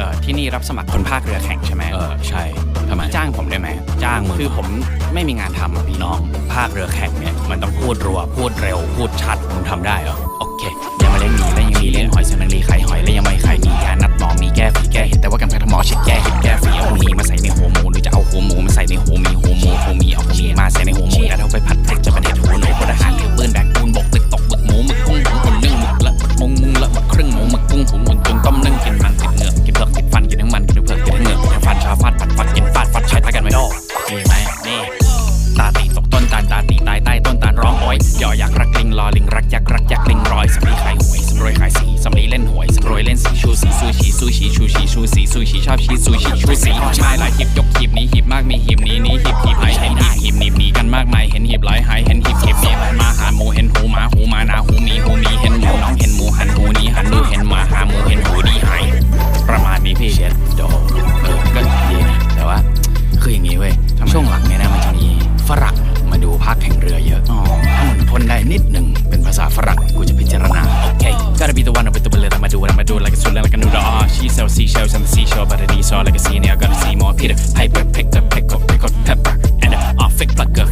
รับสมัครคนภาคเรือแข่งใช่ไหมเออใช่ทำไมจ้างผมได้ไหมจ้างมึงคือผมไม่มีงานทำอะพี่น้อง ภาคเรือแข่งเนี่ยมันต้องพูดรัวพูดเร็วพูดชัดมึงทำได้เหรอโอเคยังมาเลี้ยงหมีและยังมีเลี้ยงหอยเสนังรีไข่หอยและยังไม่ไข่มียานัดหมอมีแก้ฝีแก้เห็ดแต่ว่ากำแพงทำหมอเช็ดแก้เห็ดแก้ฝีเอาหมีมาใส่ในหัวหมูหรือจะเอาหัวหมูมาใส่ใน อกนี่ไหมนี่ตาตีตกต้นตาลตาตีตายใต้ต้นตาลร้องโอยย่อยากรักลิงรอลิงรักยักรักยักลิงรอยสำลีขายหวยสำรวยขายสีสำลีเล่นหวยสำรวยเล่นสีชูสีซูชีซูชีชูชีชูสีซูชีชอบชีซูชีชูสีชายหลายหีบยกหีบนี้หีบมากมีหีบนี้นี้หีบหีบไหนเห็นหีบหีบหนีมีกันมากมายเห็นหีบหลายหายเห็นหีบหีบนี้มาหาหมูเห็นหูหมาหูหมา ฝรั่งกูจะพิจารณาโอเค Gotta be the one with the bullet I'ma do it I'ma do it like a sword like a noodle Ah, she sells seashells on the seashore But I need salt like a sea now Gotta see more Peter Piper picked a pickle pickled pepper And a off fake plucker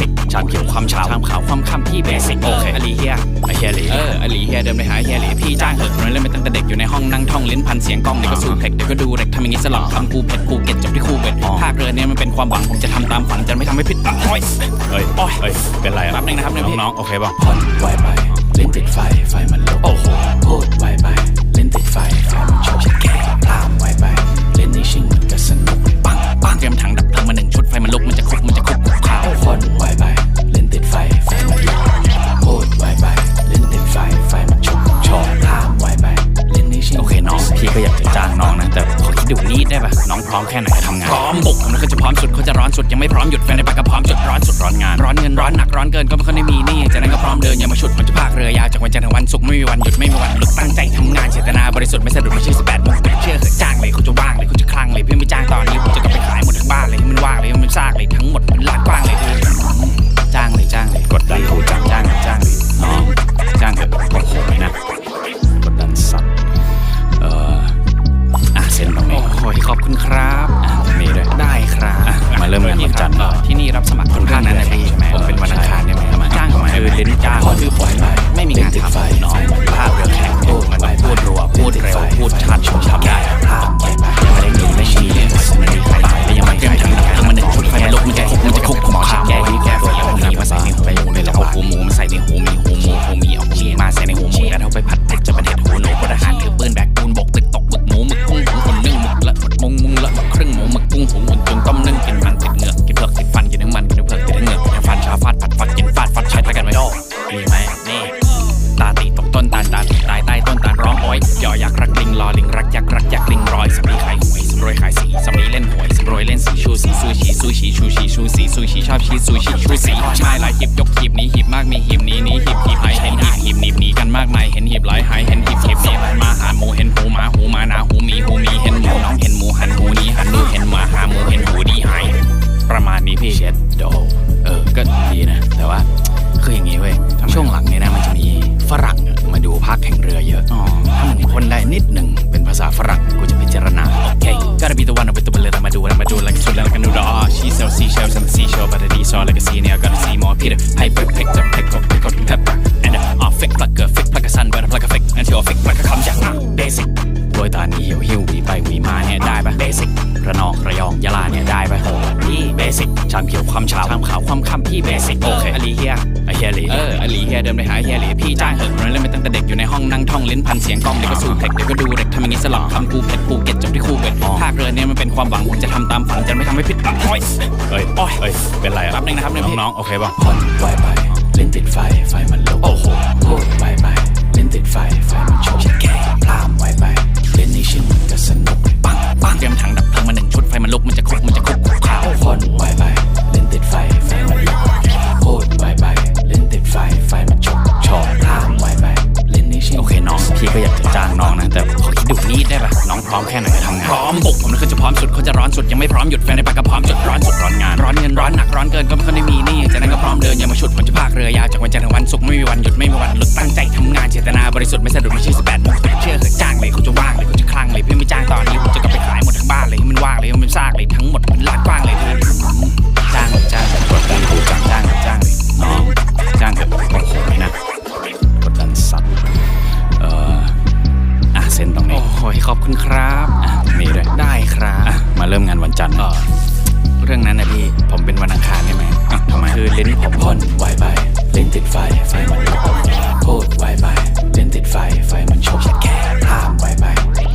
พี่ basic ชามเขียวความเช้าชามขาวความคำพี่ basic โอเคอลีเฮียไอเฮียหลีเอออลีเฮียเดินไปหาเฮียหลีพี่จ้างเหอะมันเล่นมาตั้งแต่เด็กอยู่ในห้องนั่งท่องลิ้นพันเสียงกล้องเดี๋ยวก็สูบเพกเดี๋ยวก็ดูเด็กทำอย่างงี้สลับคำกูเผ็ดกูเก็ตจบที่คู่เบ็ดภาคเรือเนี่ยมันเป็นความหวังผมจะทำตามฝันจะไม่ทำให้ผิดหวังโอ้ยเฮ้ยโอ้ยเฮ้ยเป็นไรอะแป๊บนึงนะครับเนี่ยพี่น้องๆโอเคป่ะผ่อนไวไปเล่นติดไฟไฟมันลุกโอ้โหพูดไวไปเล่นติดไฟไฟมัน พร้อมแค่ไหนทำงานพร้อมบุกผมแล้วก็จะพร้อมสุดเขาจะร้อนสุดยังไม่พร้อมหยุดแฟนในปากก็พร้อมจุดร้อนสุดร้อนงานร้อนเงินร้อนหนักร้อนเกินก็ไม่ค่อยได้มีหนี่จากนั้นก็พร้อมเดินอย่ามาฉุดผมจะพากเรือยาวจากวันจันทร์ถึงวันศุกร์ไม่มีวันหยุดไม่มีวันหลุดตั้งใจทำงานเจตนาบริสุทธิ์ไม่สะดุดไม่ใช่สิบแปดโมงเชื่อเถอะจ้างเลยเขาจะว่างเลยเขาจะคลั่งเลยเพื่อนไม่จ้างตอนนี้ผมจะกลับไปขายหมดทั้งบ้านเลยให้มันว่างเลยให้มันซากเลยทั้งหมดมันลาดกว้างเลย ยขอบคุณครับอะตรงนี้ด้วยได้ครับอะมาเริ่มกันวันจันทร์เอ่อที่นี่รับสมัครคนภาคนั้นนะพี่ใช่ไหมเออเป็นวันอังคารได้ไหมทำไมจ้างทำไมคือลิ้นจ้างผ่อนคือปล่อยไปไม่มีงานติดไฟทำน้องภาคเรือแข่งโอ้มัน ชา ชามเขียวความเช้าชามขาวความคำพี่ basic โอเคอลีเฮียไอเฮียหลีเอออลีเฮียเดินไปหาเฮียหลีพี่จ้างเหอะมันเล่นมาตั้งแต่เด็กอยู่ในห้องนั่งท่องลิ้นพันเสียงกล้องเดี๋ยวก็สูบเพกเดี๋ยวก็ดูเด็กทำอย่างงี้สลับคำกูเผ็ดกูเก็ตจบที่คู่เบ็ดภาคเรือเนี่ยมันเป็นความหวังผมจะทำตามฝันจะไม่ทำให้ผิดหวังโอ้ยเฮ้ยโอ้ยเฮ้ยเป็นไรอะแป๊บนึงนะครับเนี่ยพี่น้องๆโอเคป่ะผ่อนไวไปเล่นติดไฟไฟมันลุกโอ้โหพูดไวไปเล่นติดไฟไฟมันโชก ไม่พร้อมหยุดแฟนในปากก็พร้อมจุดร้อนสุดร้อนงานร้อนเงินร้อนหนักร้อนเกินก็ไม่ค่อยได้มีนี่จากนั้นก็พร้อมเดินอย่ามาฉุดผมจะพาเรือยาวจากวันจันทร์ถึงวันศุกร์ไม่มีวันหยุดไม่มีวันหลุดตั้งใจทำงานเจตนาบริสุทธิ์ไม่สะดุดไม่ใช่18โมงเชื่อเถอะจ้างเลยเขาจะว่างเลยเขาจะคลั่งเลยพี่ไม่จ้างตอนนี้ผมจะกลับไปขายหมดทั้งบ้านเลยให้มันว่างเลยให้มันซากเลยทั้งหมดมันลาดกว้างเลยพี่จ้างเลยจ้างเลยกดดันถูกจ้างจ้างเลยจ้างเลยน้องจ้างเถอะโอ้โหไม่นะกดดันสัตว์เอ่ออะเซ็นตรงนี้โอ้ยขอบคุณครับอะ นี่ด้วยได้ครับอะมาเริ่มงานวันจันทร์นะเรื่องนั้นนะพี่ผมเป็นวันอังคารได้ไหมอะทำไมคือลิ้นผมพ่นไวไปเล่นติดไฟไฟมันลุกพูดไวไปเล่นติดไฟไฟมันชกแค่ห้ามไวไป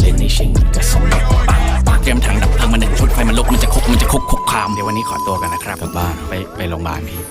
เล่นในชิงมันก็สนุกปังปังเตรียมถังดับเพลิงมาหนึ่งชุดไฟมันลุกมันจะคุกมันจะคุกคุกคามเดี๋ยววันนี้ขอตัวกันนะครับกลับบ้านไปไปโรงพยาบาลพี่